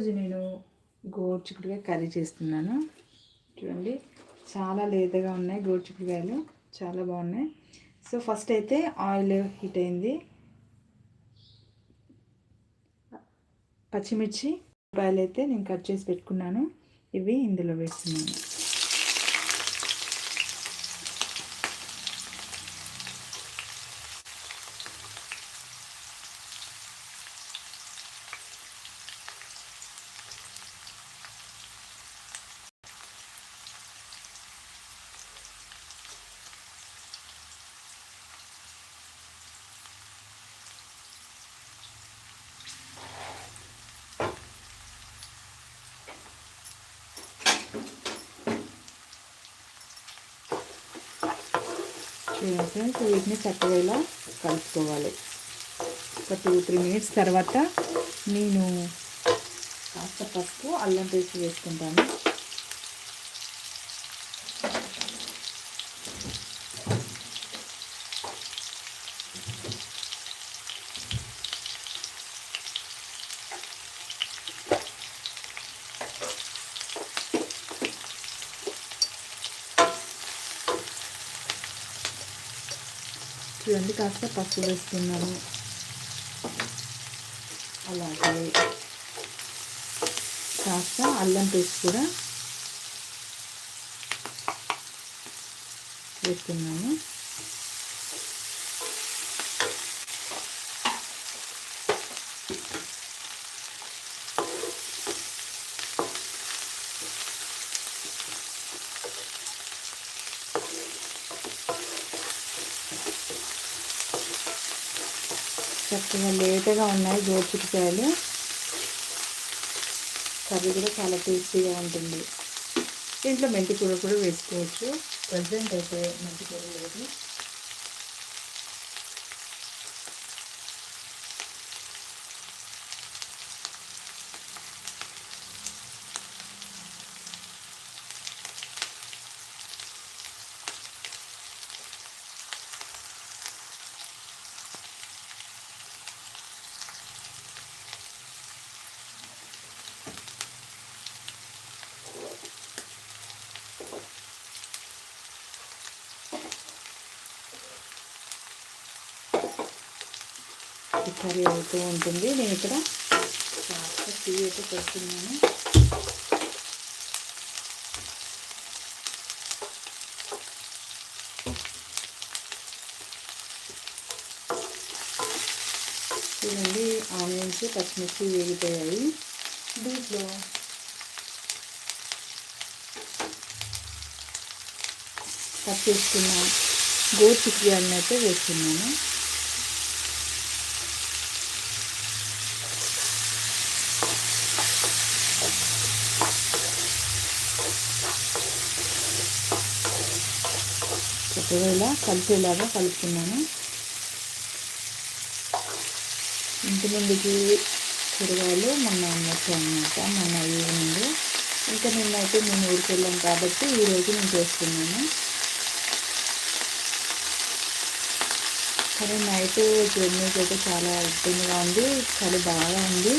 ఈరోజు నేను గోరుచిక్కుడుగా కర్రీ చేస్తున్నాను. చూడండి చాలా లేతగా ఉన్నాయి గోరుచిక్కుడుకాయలు చాలా బాగున్నాయి. సో ఫస్ట్ అయితే ఆయిల్ హీట్ అయింది. పచ్చిమిర్చి రూపాయలు అయితే నేను కట్ చేసి పెట్టుకున్నాను. ఇవి ఇందులో వేస్తున్నాను. ఫ్రెండ్స్ వీటిని చక్కగా ఇలా కలుపుకోవాలి. ఒక టూ త్రీ మినిట్స్ తర్వాత నేను కాస్త పసుపు అల్లం పేస్ట్ వేసుకుంటాను చూడండి కాస్త పసుపు వేస్తున్నాను అలాగే కాస్త అల్లం పేస్ట్ కూడా వేస్తున్నాను చక్కగా లేతగా ఉన్నాయి గోచిటికాయలు కర్రీ కూడా చాలా టేస్టీగా ఉంటుంది. దీంట్లో మెంతికూర కూడా వేసుకోవచ్చు. ప్రజెంట్ అయితే మెంతికూర లేదు. కర్రీ అవుతూ ఉంటుంది. నేను ఇక్కడ కాస్త టీ అయితే పెడుతున్నాను. చూడండి ఆనియన్స్ పచ్చిమిర్చి వేగిపోయాయి. దీంట్లో కట్ చేసుకున్న గోరు చిక్కి అయితే వేస్తున్నాను. చక్కగా ఇలా కలిసేలాగా కలుపుకున్నాను ఇంటి ముందుకి కూరగాయలు మొన్న అనమాట మొన్న ఈవినింగ్ ఇంకా నిన్నైతే మేము ఊరికి వెళ్ళాం కాబట్టి ఈరోజు నేను చేస్తున్నాను కానీ నైట్ జర్నీకి అయితే చాలా ఇబ్బందిగా ఉంది. చాలా బాగా ఉంది.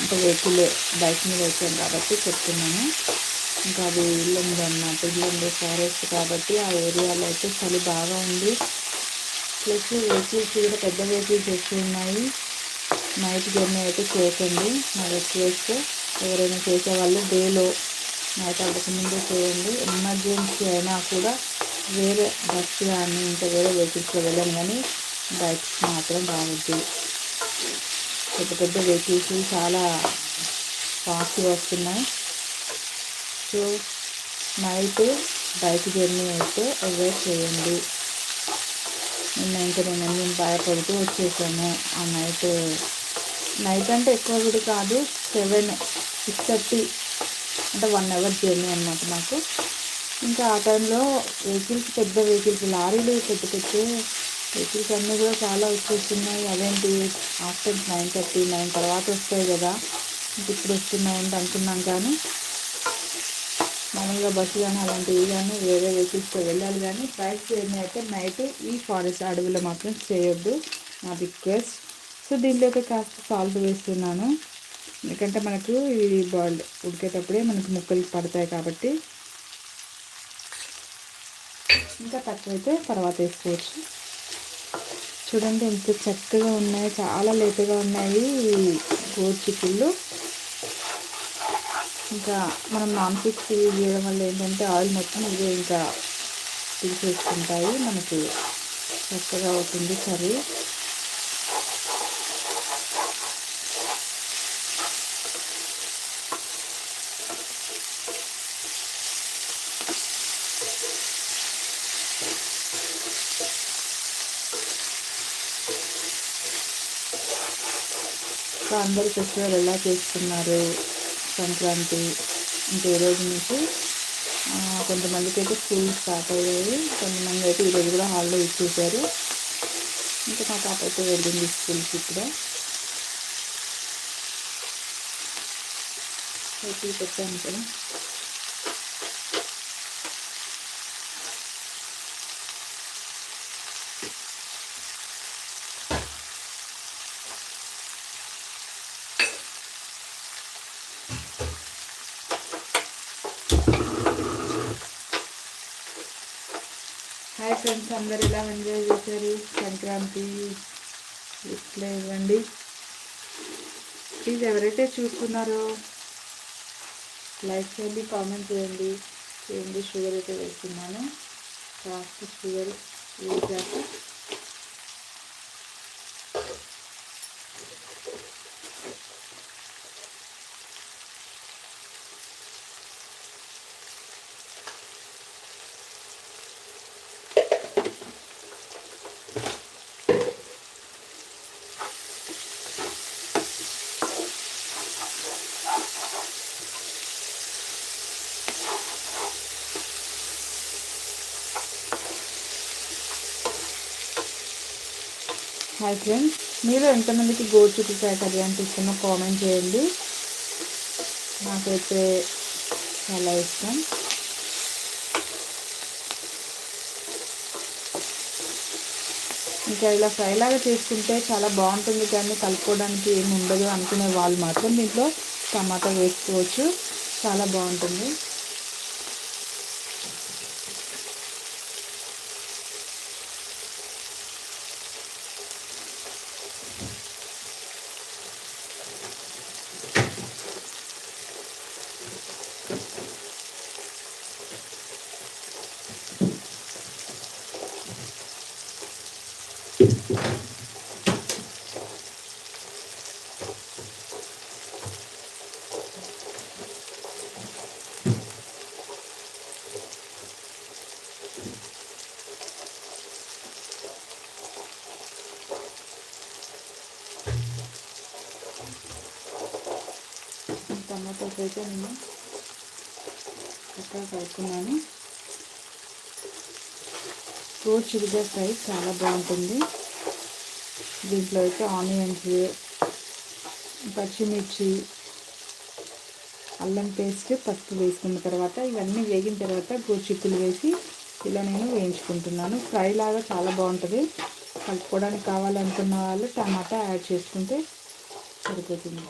ఇంకా వెహికల్ బైక్ మీద వచ్చాను కాబట్టి చెప్తున్నాను. ఇంకా అది ఇల్లు ఉందన్నమాట ఇల్లు ఉంది ఫారెస్ట్ కాబట్టి ఆ ఏరియాలో అయితే చలి బాగా ఉంది. ప్లస్ వెహికల్స్ కూడా పెద్ద వెహికల్స్ ఎక్కువ ఉన్నాయి. నైట్ జర్నీ అయితే చేయకండి మరి చేస్తే ఎవరైనా చేసేవాళ్ళు డేలో నైట్ అవ్వకముందే చేయండి. ఎమర్జెన్సీ అయినా కూడా వేరే బస్ కానీ ఇంకా వేరే వెహికల్స్లో వెళ్ళాం కానీ బైక్స్ మాత్రం రావద్దు. పెద్ద పెద్ద వెహికల్స్ చాలా ఫాస్ట్గా వస్తున్నాయి. సో నైట్ బైక్ జర్నీ అయితే అవాయిడ్ చేయండి. నిన్న ఇంకా నేను అన్ని భయపడుతూ వచ్చేసాను. ఆ నైట్ నైట్ అంటే ఎక్కువ కూడా కాదు. సెవెన్ సిక్స్ థర్టీ అంటే వన్ అవర్ జర్నీ అనమాట నాకు ఇంకా ఆ టైంలో వెహికల్స్ పెద్ద వెహికల్స్ లారీలు పెద్ద పెద్ద వెహికల్స్ అన్నీ కూడా చాలా వచ్చేస్తున్నాయి. అదేంటి ఆఫ్టర్ నైన్ థర్టీ నైన్ తర్వాత వస్తాయి కదా. ఇంక ఇప్పుడు వస్తున్నాయంటే అనుకున్నాం కానీ మామూలుగా బస్సు కానీ అలాంటివి కానీ వేరే వెహికల్స్తో వెళ్ళాలి కానీ బైక్ జర్నీ అయితే నైట్ ఈ ఫారెస్ట్ అడవిలో మాత్రం చేయొద్దు. నా రిక్వెస్ట్ సో దీనిలోకి కాస్త సాల్ట్ వేస్తున్నాను. ఎందుకంటే మనకు ఇది బాయిల్డ్ ఉడికేటప్పుడే మనకు ముక్కలు పడతాయి కాబట్టి. ఇంకా తక్కువైతే తర్వాత వేసుకోవచ్చు. చూడండి ఎంత చక్కగా ఉన్నాయి. చాలా లేతగా ఉన్నాయి గోరు చిక్కుళ్ళు. ఇంకా మనం నాన్ స్టిక్ యూజ్ చేయడం వల్ల ఏంటంటే ఆయిల్ మొత్తం ఇవే ఇంకా తీసేసుకుంటాయి. మనకి చక్కగా అవుతుంది కర్రీ. ఇంకా అందరూ ఫెస్టివల్ ఎలా చేస్తున్నారు సంక్రాంతి ఇంకా ఈ రోజు నుంచి కొంతమందికి అయితే స్కూల్ స్టార్ట్ అయ్యాయి. కొంతమంది అయితే ఈరోజు కూడా హాలిడే ఇచ్చేసారు. ఇంకా మా పాప అయితే వెళ్ళింది స్కూల్కి ఇక్కడ అయితే పెట్టాను కదా. ఫ్రెండ్స్ అందరు ఎలా ఎంజాయ్ చేశారు? సంక్రాంతి ఇట్లా ఇవ్వండి. ప్లీజ్ ఎవరైతే చూస్తున్నారో లైక్ చేయండి కామెంట్ చేయండి. ఏంటి షుగర్ అయితే వేస్తున్నాను. కాస్త షుగర్ వేసాక హాయ్ ఫ్రెండ్స్ మీరు ఎంతమందికి గోరు కర్రీ అంటే ఇష్టమో కామెంట్ చేయండి. నాకైతే చాలా ఇష్టం. ఇంకా ఇలా ఫ్రై లాగా చేసుకుంటే చాలా బాగుంటుంది కానీ కలుపుకోవడానికి ఏమి ఉండదు అనుకునే వాళ్ళు మాత్రం దీంట్లో టమాటా వేసుకోవచ్చు. చాలా బాగుంటుంది టమాటోస్ అయితే నేను చక్కగా కలుపుకున్నాను. ఫ్రూట్ చిరుగా ఫ్రై చాలా బాగుంటుంది. దీంట్లో అయితే ఆనియన్స్ పచ్చిమిర్చి అల్లం పేస్ట్ పసుపు వేసుకున్న తర్వాత ఇవన్నీ వేగిన తర్వాత గోచిక్కులు వేసి ఇలా నేను వేయించుకుంటున్నాను. ఫ్రై లాగా చాలా బాగుంటుంది. కలుపుకోవడానికి కావాలనుకున్న వాళ్ళు టమాటా యాడ్ చేసుకుంటే సరిపోతుంది.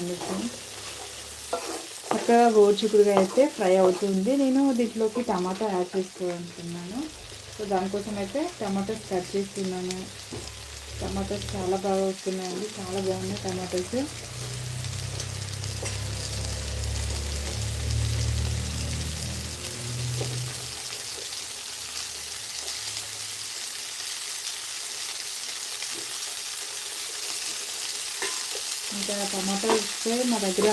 చూడండి చక్కగా గోరుచిక్కుడుగా అయితే ఫ్రై అవుతుంది. నేను దీంట్లోకి టమాటా యాడ్ చేసుకోవాలనుకున్నాను. సో దానికోసం అయితే టమాటాస్ కట్ చేస్తున్నాను. టమాటాస్ చాలా బాగా వస్తున్నాయండి చాలా బాగున్నాయి టమాటాస్. టమాటా ఇస్తే మా దగ్గర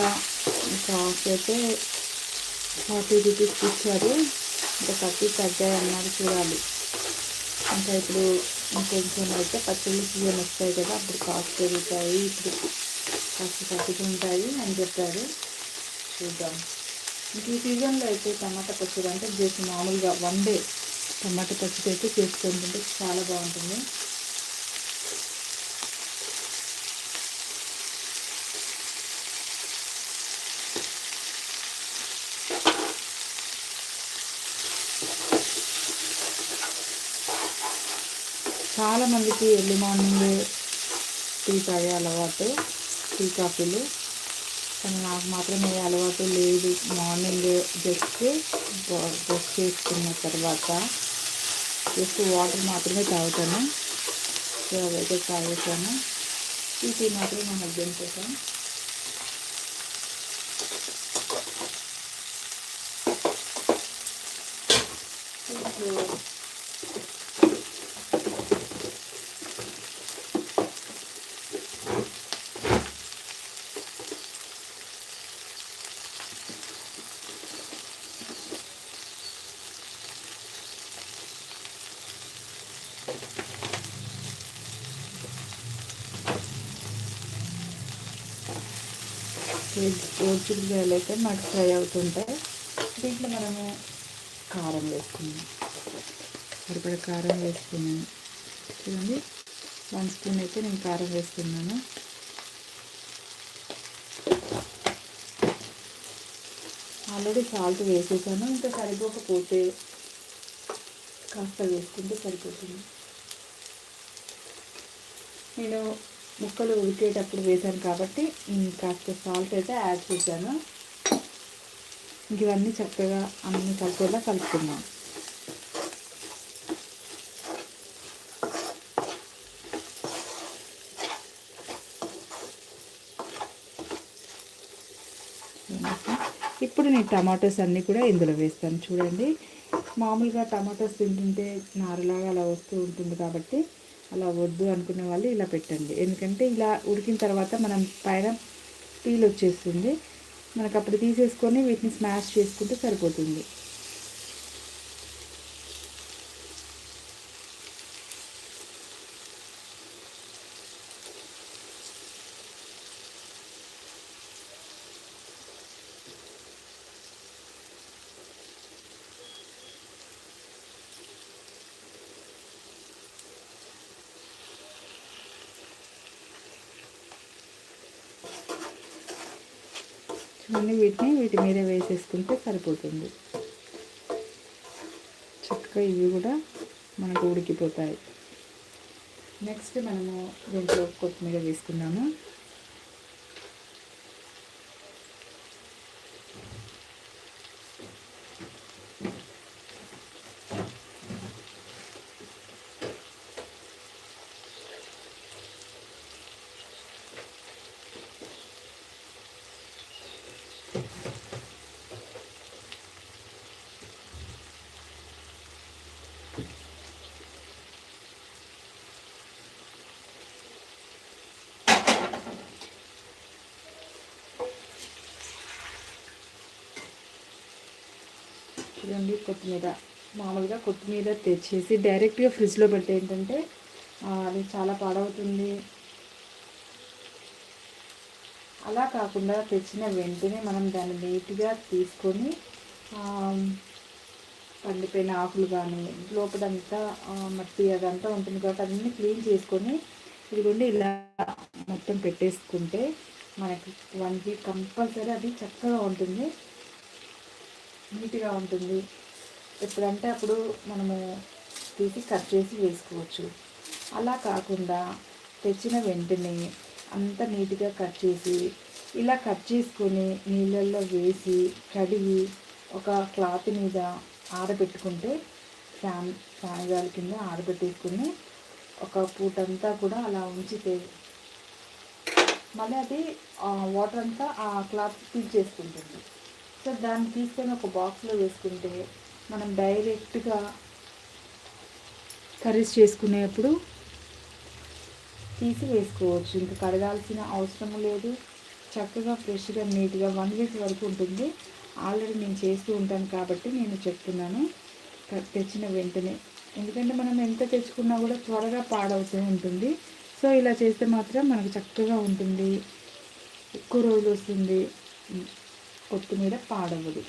కాస్ట్ అయితే ఫార్టీ రూపీస్కి ఇచ్చారు. ఇంకా కట్టి తగ్గాయన్నారు చూడాలి. ఇంకా ఇప్పుడు ఇంకొంచెం అయితే పచ్చళ్ళు సీజన్ వస్తాయి కదా అప్పుడు కాస్ట్ పెరుగుతాయి ఇప్పుడు కాస్త తగ్గుతుంటాయి అని చెప్పారు. చూద్దాం. ఇంక ఈ సీజన్లో అయితే టమాటా పచ్చడి అంటే జస్ట్ మామూలుగా వన్ డే టమాటా పచ్చడి అయితే చేసుకుంటుంటే చాలా బాగుంటుంది. చాలామందికి ఎర్లీ మార్నింగ్ టీ తాగే అలవాటు టీ కాఫీలు. కానీ నాకు మాత్రం ఏ అలవాటు లేదు. మార్నింగ్ జస్ట్ బ్రష్ చేసుకున్న తర్వాత జస్ట్ వాటర్ మాత్రమే తాగుతాను. సో అవైతే తాగేసాను ఈ టీ మాత్రం మా హస్బెండ్ కోసం చిక్కుడుకాయలు అయితే మనకు ఫ్రై అవుతుంటాయి. దీంట్లో మనము కారం వేసుకున్నాం సరిపడ కారం వేసుకున్నాను. చూడండి వన్ స్పూన్ అయితే నేను కారం వేస్తున్నాను ఆల్రెడీ సాల్ట్ వేసేసాను. ఇంకా సరిపోకపోతే కాస్త వేసుకుంటే సరిపోతుంది. నేను ముక్కలు ఉడికేటప్పుడు వేసాను కాబట్టి కాస్త సాల్ట్ అయితే యాడ్ చేశాను. ఇవన్నీ చక్కగా అన్ని కలిపేలా కలుపుకున్నాం ఇప్పుడు నేను టమాటోస్ అన్నీ కూడా ఇందులో వేస్తాను. చూడండి మామూలుగా టమాటోస్ తింటుంటే నారులాగా అలా వస్తూ ఉంటుంది కాబట్టి అలా వద్దు అనుకునే వాళ్ళు ఇలా పెట్టండి. ఎందుకంటే ఇలా ఉడికిన తర్వాత మనం పైన పీల్ వచ్చేస్తుంది. మనకు అప్పుడు తీసేసుకొని వీటిని స్మాష్ చేసుకుంటే సరిపోతుంది అన్నీ వీటిని వీటి మీద వేసేసుకుంటే సరిపోతుంది. చక్కగా ఇవి కూడా మనకు ఉడికిపోతాయి. నెక్స్ట్ మనము దీంట్లో కొత్తిమీర వేసుకున్నాము చూడండి కొత్తిమీర. మామూలుగా కొత్తిమీర తెచ్చేసి డైరెక్ట్గా ఫ్రిడ్జ్లో పెడితే ఏంటంటే అది చాలా పాడవుతుంది. అలా కాకుండా తెచ్చిన వెంటనే మనం దాన్ని నీట్గా తీసుకొని పండిపోయిన ఆకులు కానీ లోపలంతా మట్టి అదంతా ఉంటుంది కాబట్టి అన్నీ క్లీన్ చేసుకొని ఇదిగోండి ఇలా మొత్తం పెట్టేసుకుంటే మనకి వన్ వీక్ కంపల్సరీ అది చక్కగా ఉంటుంది. నీట్గా ఉంటుంది. ఎప్పుడంటే అప్పుడు మనము తీసి కట్ చేసి వేసుకోవచ్చు. అలా కాకుండా తెచ్చిన వెంటనే అంత నీట్గా కట్ చేసి ఇలా కట్ చేసుకొని నీళ్ళల్లో వేసి కడిగి ఒక క్లాత్ మీద ఆరబెట్టుకుంటే ఫ్యాన్ ఫ్యాన్ గాలి కింద ఆరబెట్టేసుకుని ఒక పూటంతా కూడా అలా ఉంచితే మళ్ళీ అది వాటర్ అంతా ఆ క్లాత్ పీల్చేసుకుంటుంది సో దాన్ని తీసుకొని ఒక బాక్స్లో వేసుకుంటే మనం డైరెక్ట్గా కర్రీస్ చేసుకునేప్పుడు తీసి వేసుకోవచ్చు. ఇంకా కడగాల్సిన అవసరం లేదు. చక్కగా ఫ్రెష్గా నీట్గా వన్ వీక్ వరకు ఉంటుంది. ఆల్రెడీ నేను చేస్తూ ఉంటాను కాబట్టి నేను చెప్తున్నాను. తెచ్చిన వెంటనే. ఎందుకంటే మనం ఎంత తెచ్చుకున్నా కూడా త్వరగా పాడవుతూ ఉంటుంది. సో ఇలా చేస్తే మాత్రం మనకు చక్కగా ఉంటుంది. ఎక్కువ రోజులు వస్తుంది. కొత్తిమీర పాడవదు.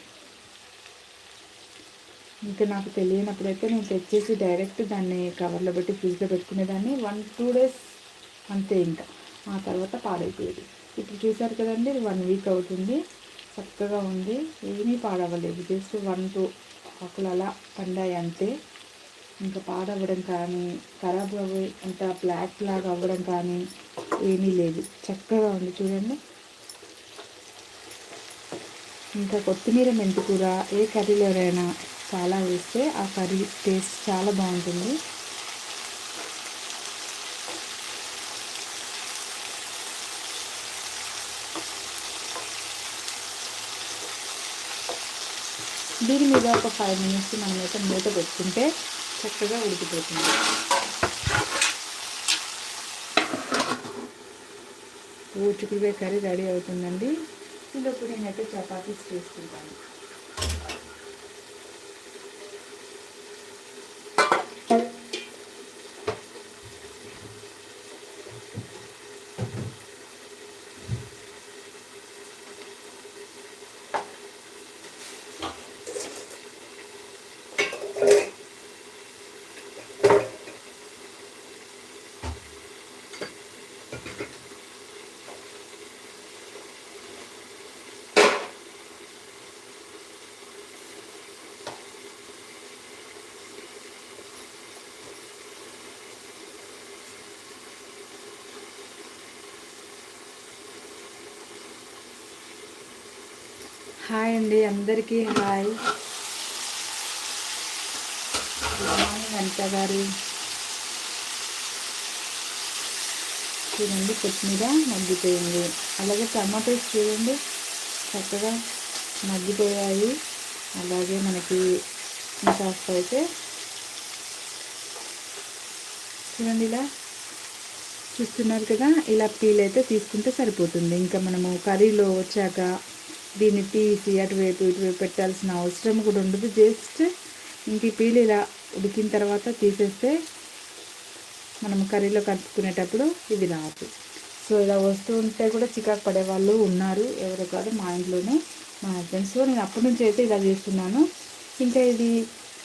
ఇంకా నాకు తెలియనప్పుడైతే నేను తెచ్చేసి డైరెక్ట్ దాన్ని కవర్లో పెట్టి ఫ్రిడ్జ్లో పెట్టుకునేదాన్ని. వన్ టూ డేస్ అంతే ఇంకా. ఆ తర్వాత పాడైపోయేది. ఇప్పుడు చూసారు కదండి వన్ వీక్ అవుతుంది. చక్కగా ఉంది. ఏమీ పాడవలేదు. జస్ట్ వన్ టూ ఆకులు అలా పండాయి అంతే. ఇంకా పాడవ్వడం కానీ ఖరాబ్ అవ్వ అంత బ్లాక్ లాగా అవ్వడం కానీ ఏమీ లేదు. చక్కగా ఉంది చూడండి. ఇంకా కొత్తిమీర మెంతికూర ఏ కర్రీలోనైనా చాలా వేస్తే ఆ కర్రీ టేస్ట్ చాలా బాగుంటుంది. దీని మీద ఒక ఫైవ్ మినిట్స్ మనమైతే మూత పెట్టుకుంటే చక్కగా ఉడికిపోతుంది. ఊచుకుడివే కర్రీ రెడీ అవుతుందండి. ఈలోపు నేనైతే చపాతీస్ చేసుకుంటాను. హాయ్ అండి అందరికీ హాయ్. గుడ్ గారు చూడండి కొత్తిమీర మగ్గిపోయింది. అలాగే టమాటోస్ చూడండి చక్కగా మగ్గిపోయాయి. అలాగే మనకి ఇంకా అయితే చూడండి ఇలా చూస్తున్నారు కదా ఇలా పీల్ అయితే తీసుకుంటే సరిపోతుంది. ఇంకా మనము కర్రీలో వచ్చాక దీన్ని తీసి అటువైపు ఇటువైపు పెట్టాల్సిన అవసరం కూడా ఉండదు. జస్ట్ ఇంక పీలు పీల్ ఇలా ఉడికిన తర్వాత తీసేస్తే మనం కర్రీలో కలుపుకునేటప్పుడు ఇది రాదు. సో ఇలా వస్తూ ఉంటే కూడా చికాకు పడే వాళ్ళు ఉన్నారు. ఎవరు కాదు మా ఇంట్లోనే మా హస్బెండ్స్ నేను అప్పటి నుంచి అయితే ఇలా చేస్తున్నాను. ఇంకా ఇది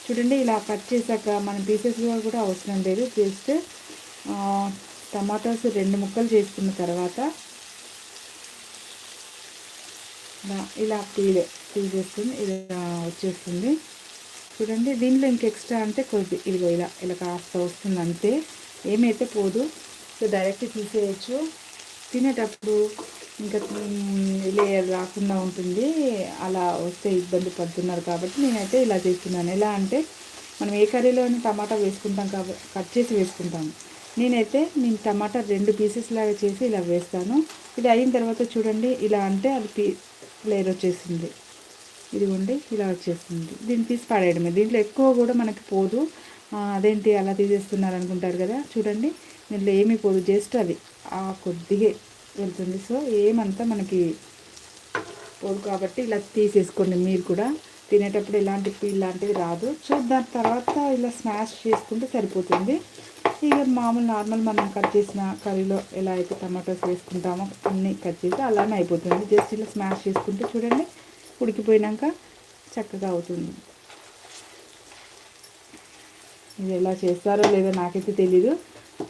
చూడండి ఇలా కట్ చేశాక మనం పీసెస్గా కూడా అవసరం లేదు. జస్ట్ టమాటోస్ రెండు ముక్కలు చేసుకున్న తర్వాత ఇలా ఇలా పీలే తీసేస్తుంది ఇది వచ్చేస్తుంది. చూడండి దీనిలో ఇంక ఎక్స్ట్రా అంటే కొద్ది ఇదిగో ఇలా ఇలా కాస్త వస్తుంది అంతే ఏమైతే పోదు సో డైరెక్ట్ తీసేయచ్చు. తినేటప్పుడు ఇంకా లేయర్ రాకుండా ఉంటుంది. అలా వస్తే ఇబ్బంది పడుతున్నారు కాబట్టి నేనైతే ఇలా చేస్తున్నాను. ఎలా అంటే మనం ఏ కర్రీలోనే టమాటా వేసుకుంటాం కాబట్టి కట్ చేసి వేసుకుంటాము నేనైతే నేను టమాటా రెండు పీసెస్ లాగా చేసి ఇలా వేస్తాను. ఇది అయిన తర్వాత చూడండి ఇలా అంటే అది పీ లేయర్ వచ్చేసింది. ఇదిగోండి ఇలా వచ్చేస్తుంది దీన్ని తీసి పడేయడమే. దీంట్లో ఎక్కువ కూడా మనకి పోదు. అదేంటి అలా తీసేస్తున్నారు అనుకుంటారు కదా. చూడండి దీంట్లో ఏమీ పోదు. జస్ట్ అది ఆ కొద్దిగే వెళ్తుంది. సో ఏమంతా మనకి పోదు కాబట్టి ఇలా తీసేసుకోండి మీరు కూడా. తినేటప్పుడు ఎలాంటి ఇలాంటివి రాదు. సో దాని తర్వాత ఇలా స్మాష్ చేసుకుంటే సరిపోతుంది. ఇక మామూలు నార్మల్ మనం కట్ చేసిన కర్రీలో ఎలా అయితే టమాటోస్ వేసుకుంటామో అన్నీ కట్ చేసి అలానే అయిపోతుంది. జస్ట్ ఇలా స్మాష్ చేసుకుంటే చూడండి ఉడికిపోయినాక చక్కగా అవుతుంది. ఇది ఎలా చేస్తారో లేదో నాకైతే తెలీదు.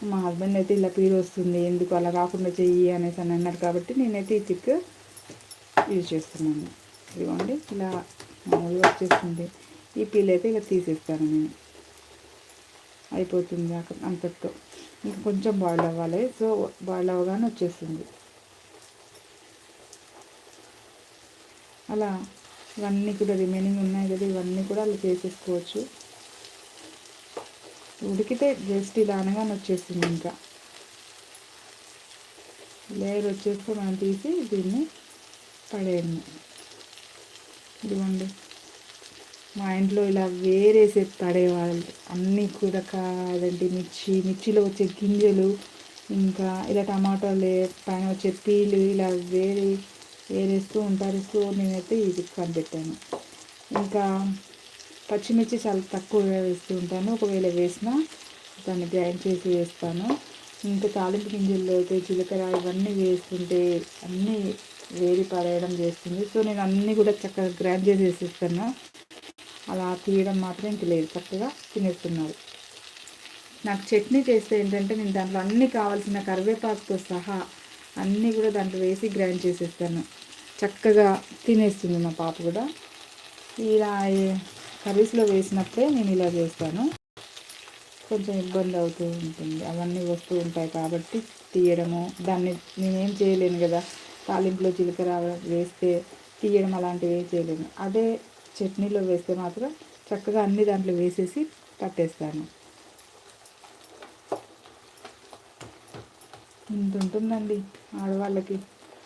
మా హస్బెండ్ అయితే ఇలా పీరు వస్తుంది ఎందుకు అలా కాకుండా చెయ్యి అనేసి అని అన్నారు కాబట్టి నేనైతే ఈ చిక్ యూజ్ చేస్తున్నాను. ఇదిగోండి ఇలా మామూలుగా వచ్చేస్తుంది. ఈ పీల్ అయితే ఇలా తీసేస్తాను నేను. అయిపోతుంది అంతటితో. ఇంకా కొంచెం బాయిల్ అవ్వాలి. సో బాయిల్ అవ్వగానే వచ్చేసింది అలా ఇవన్నీ కూడా రిమైనింగ్ ఉన్నాయి కదా ఇవన్నీ కూడా అలా చేసేసుకోవచ్చు. ఉడికితే జస్ట్ ఇలా అనగానే వచ్చేసింది ఇంకా. లేయర్ వచ్చేస్తే మనం తీసి దీన్ని పడేయండి ఇదిగోండి. మా ఇంట్లో ఇలా వేరేసే పడేవాళ్ళు అన్నీ కూడా కాదండి మిర్చి మిర్చిలో వచ్చే గింజలు ఇంకా ఇలా టమాటాలు పైన వచ్చే పీలు ఇలా వేరే వేరేస్తూ ఉంటారు సో నేనైతే ఇది కనిపెట్టాను. ఇంకా పచ్చిమిర్చి చాలా తక్కువగా వేస్తూ ఉంటాను. ఒకవేళ వేసినా దాన్ని గ్రైండ్ చేసి వేస్తాను. ఇంకా తాలింపు గింజల్లో అయితే జీలకర్ర ఇవన్నీ వేస్తుంటే అన్నీ వేడి పడేయడం చేస్తుంది. సో నేను అన్నీ కూడా చక్కగా గ్రైండ్ చేసి వేసేస్తాను. అలా తీయడం మాత్రం ఇంక లేదు చక్కగా తినేస్తున్నారు. నాకు చట్నీ చేస్తే ఏంటంటే నేను దాంట్లో అన్నీ కావాల్సిన కరివేపాకుతో సహా అన్నీ కూడా దాంట్లో వేసి గ్రైండ్ చేసేస్తాను. చక్కగా తినేస్తుంది మా పాప కూడా. ఇలా కర్రీస్లో వేసినప్పుడే నేను ఇలా చేస్తాను. కొంచెం ఇబ్బంది అవుతూ ఉంటుంది. అవన్నీ వస్తూ ఉంటాయి కాబట్టి తీయడము దాన్ని నేనేం చేయలేను కదా. తాలింపులో జీలకర్ర వేస్తే తీయడం అలాంటివి ఏం చేయలేను. అదే చట్నీలో వేస్తే మాత్రం చక్కగా అన్ని దాంట్లో వేసేసి పట్టేస్తాను. ఇంత ఉంటుందండి ఆడవాళ్ళకి.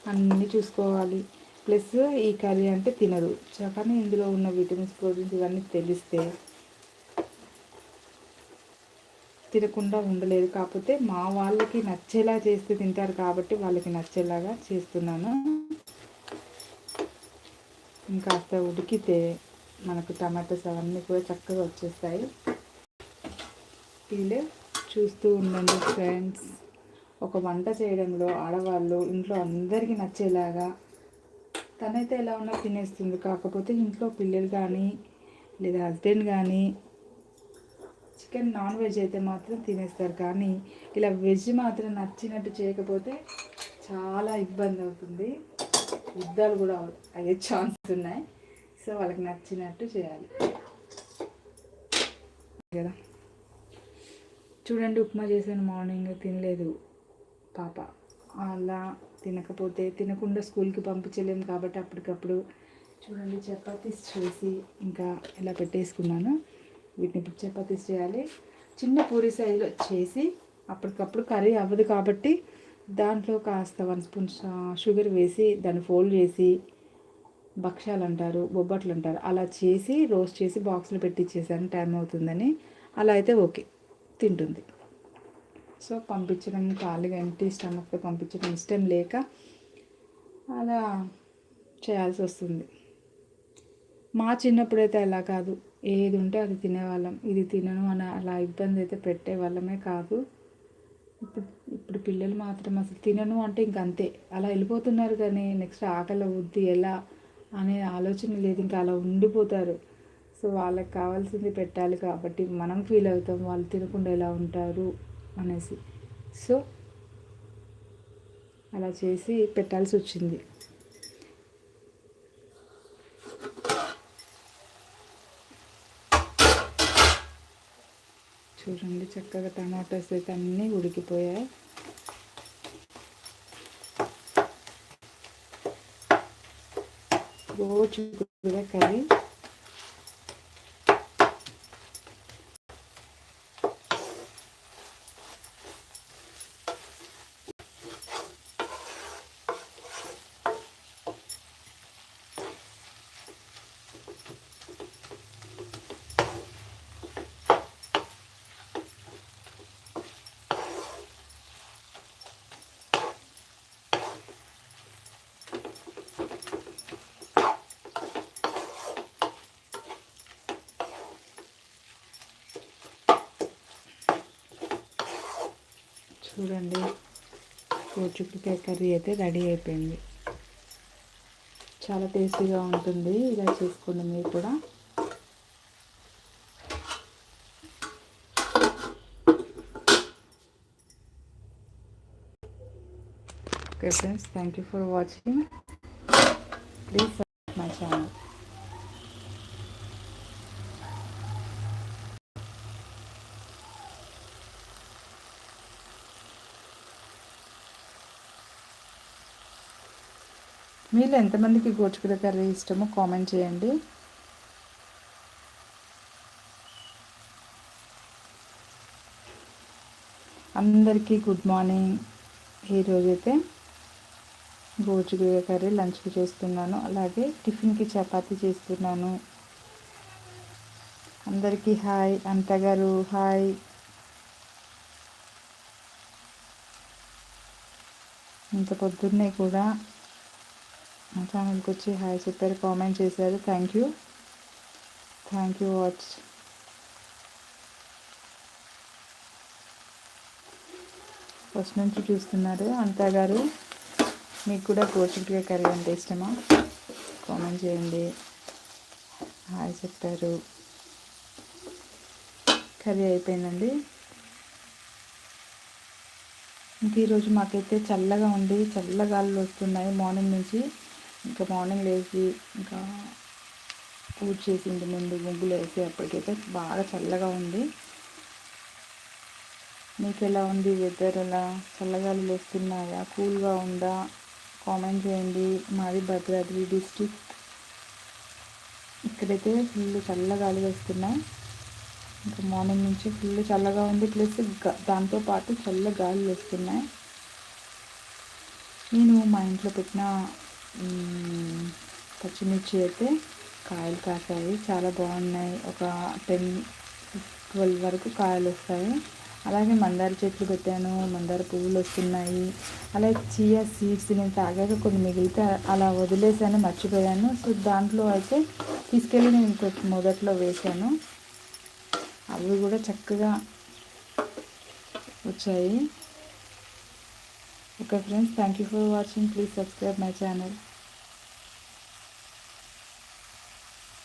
అన్నీ చూసుకోవాలి. ప్లస్ ఈ కర్రీ అంటే తినరు. కానీ ఇందులో ఉన్న విటమిన్స్ ప్రోటీన్స్ ఇవన్నీ తెలిస్తే తినకుండా ఉండలేదు కాకపోతే మా వాళ్ళకి నచ్చేలా చేస్తే తింటారు కాబట్టి వాళ్ళకి నచ్చేలాగా చేస్తున్నాను. ఇంకాస్త ఉడికితే మనకు టమాటోస్ అవన్నీ కూడా చక్కగా వచ్చేస్తాయి. వీళ్ళు చూస్తూ ఉండండి ఫ్రెండ్స్. ఒక వంట చేయడంలో ఆడవాళ్ళు ఇంట్లో అందరికీ నచ్చేలాగా తనైతే ఎలా ఉన్నా తినేస్తుంది. కాకపోతే ఇంట్లో పిల్లలు కానీ లేదా హస్బెండ్ కానీ చికెన్ నాన్ వెజ్ అయితే మాత్రం తినేస్తారు. కానీ ఇలా వెజ్ మాత్రం నచ్చినట్టు చేయకపోతే చాలా ఇబ్బంది అవుతుంది. యుద్ధాలు కూడా అయ్యే ఛాన్స్ ఉన్నాయి. సో వాళ్ళకి నచ్చినట్టు చేయాలి. కదా? చూడండి ఉప్మా చేశాను మార్నింగ్ తినలేదు పాప. అలా తినకపోతే తినకుండా స్కూల్కి పంపించలేము కాబట్టి అప్పటికప్పుడు చూడండి చపాతీస్ చేసి ఇంకా ఇలా పెట్టేసుకున్నాను. వీటిని ఇప్పుడు చపాతీస్ చేయాలి. చిన్న పూరి సైజులో చేసి అప్పటికప్పుడు కర్రీ అవ్వదు కాబట్టి దాంట్లో కాస్త వన్ స్పూన్ షుగర్ వేసి దాన్ని ఫోల్డ్ చేసి భక్ష్యాలు అంటారు బొబ్బట్లు అంటారు అలా చేసి రోస్ట్ చేసి బాక్స్లో పెట్టించేసాను టైం అవుతుందని. అలా అయితే ఓకే తింటుంది. సో పంపించడం ఖాళీగా ఎంటీ స్టమక్తో పంపించడం ఇష్టం లేక అలా చేయాల్సి వస్తుంది. మా చిన్నప్పుడైతే అలా కాదు. ఏది ఉంటే అది తినేవాళ్ళం. ఇది తినను అని అలా ఇబ్బంది అయితే పెట్టేవాళ్ళమే కాదు. ఇప్పుడు ఇప్పుడు పిల్లలు మాత్రం అసలు తినను అంటే ఇంక అంతే. అలా వెళ్ళిపోతున్నారు కానీ నెక్స్ట్ ఆకలి వద్ది ఎలా అనే ఆలోచన లేదు. ఇంకా అలా ఉండిపోతారు. సో వాళ్ళకి కావాల్సింది పెట్టాలి కాబట్టి మనం ఫీల్ అవుతాం వాళ్ళు తినకుండా ఎలా ఉంటారు అనేసి. సో అలా చేసి పెట్టాల్సి వచ్చింది. చూడండి చక్కగా టమాటోస్ అయితే అన్నీ ఉడికిపోయాయి. రోజు కర్రీ. చూడండి. కోచుకుకాయ కర్రీ అయితే రెడీ అయిపోయింది. చాలా టేస్టీగా ఉంటుంది. ఇలా చేసుకోండి మీరు కూడా. Okay friends thank you for watching please my channel మీలో ఎంతమందికి గోచుకుల కర్రీ ఇష్టమో కామెంట్ చేయండి. అందరికీ గుడ్ మార్నింగ్. ఈరోజైతే గోచుకుల కర్రీ లంచ్కి చేస్తున్నాను. అలాగే టిఫిన్కి చపాతీ చేస్తున్నాను. అందరికీ హాయ్. అంతగారు హాయ్. ఇంత పొద్దున్నే కూడా మా ఛానల్కి వచ్చి హాయ్ చెప్పారు కామెంట్ చేశారు. Thank you thank you watch first నుంచి చూస్తున్నారు అంతా గారు. మీకు కూడా గోచిటికాయ కర్రీ అంటే ఇష్టమా? కామెంట్ చేయండి. హాయ్ చెప్పారు. కర్రీ అయిపోయిందండి. ఇంక ఈరోజు మాకైతే చల్లగా ఉంది. చల్లగాలు వస్తున్నాయి మార్నింగ్ నుంచి. ఇంకా మార్నింగ్ లేచి ఇంకా పూజ చేసి ఇంటి ముందు ముగ్గులు వేసి అప్పటికైతే బాగా చల్లగా ఉంది. మీకు ఎలా ఉంది వెదర్ ఎలా? చల్లగాలు వేస్తున్నాయా కూల్గా ఉందా? కామెంట్ చేయండి. మాది భద్రాద్రి డిస్టిక్ ఇక్కడైతే ఫుల్ చల్లగాలి వస్తున్నాయి ఇంకా మార్నింగ్ నుంచి ఫుల్ చల్లగా ఉంది. ప్లస్ దాంతో పాటు చల్ల గాలి వస్తున్నాయి. నేను మా ఇంట్లో పెట్టిన పచ్చిమిర్చి అయితే కాయలు కాసాయి. చాలా బాగున్నాయి. ఒక టెన్ ట్వెల్వ్ వరకు కాయలు వస్తాయి. అలాగే మందార చెట్లు పెట్టాను. మందార పువ్వులు వస్తున్నాయి. అలాగే చియా సీడ్స్ నేను తాగాక కొన్ని మిగిలితే అలా వదిలేసాను మర్చిపోయాను. సో దాంట్లో అయితే తీసుకెళ్ళి నేను మొదట్లో వేశాను అవి కూడా చక్కగా వచ్చాయి. Okay friends, thank you for watching. Please subscribe my channel.